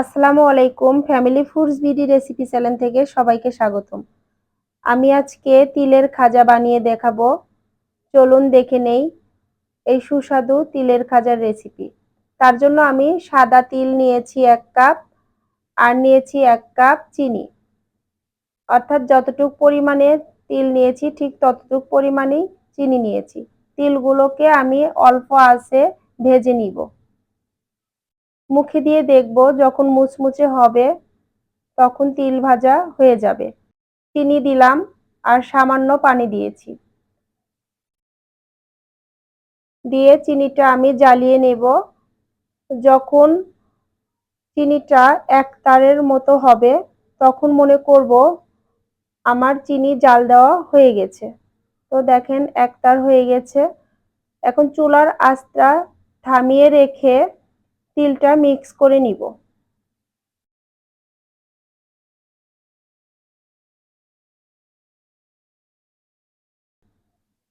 আসসালামু আলাইকুম family foods BD recipe channel থেকে সবাইকে স্বাগতম। আমি আজকে তিলের খাজা বানিয়ে দেখাবো। চলুন দেখে নেই এই সুস্বাদু তিলের খাজার রেসিপি তার জন্য আমি সাদা তিল নিয়েছি এক কাপ আর নিয়েছি এক কাপ চিনি। অর্থাৎ যতটুকু পরিমাণে তিল নিয়েছি, ঠিক ততটুকু পরিমাণেই চিনি নিয়েছি। তিলগুলোকে আমি অল্প আছে ভেজে নিব। মুখে দিয়ে দেখব, যখন মুচমুচে হবে, তখন তিল ভাজা হয়ে যাবে। চিনি দিলাম আর সামান্য পানি দিয়েছি। দিয়ে চিনিটা আমি জ্বালিয়ে নেব। যখন চিনিটা এক তারের মতো হবে, তখন মনে করব আমার চিনি জাল দেওয়া হয়ে গেছে। তো দেখেন, এক তার হয়ে গেছে। এখন চুলার আঁচটা থামিয়ে রেখে তিলটা মিক্স করে নিব।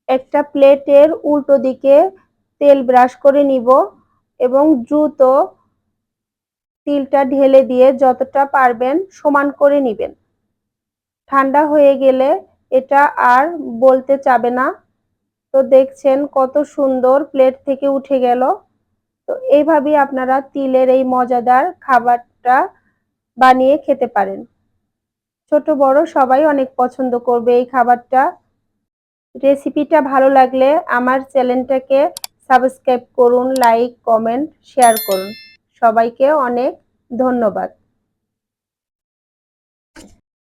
একটা প্লেটের উল্টো দিকে তেল ব্রাশ করে নিব এবং দ্রুত তিলটা ঢেলে দিয়ে যতটা পারবেন সমান করে নিবেন। ঠান্ডা হয়ে গেলে এটা আর বলতে চাবে না। তো দেখছেন কত সুন্দর প্লেট থেকে উঠে গেল। তো এইভাবেই আপনারা তিলের এই মজাদার খাবারটা বানিয়ে খেতে পারেন। ছোট, বড় সবাই অনেক পছন্দ করবে এই খাবারটা। রেসিপিটা ভালো লাগলে আমার চ্যানেলটাকে সাবস্ক্রাইব করুন, লাইক, কমেন্ট, শেয়ার করুন। সবাইকে অনেক ধন্যবাদ।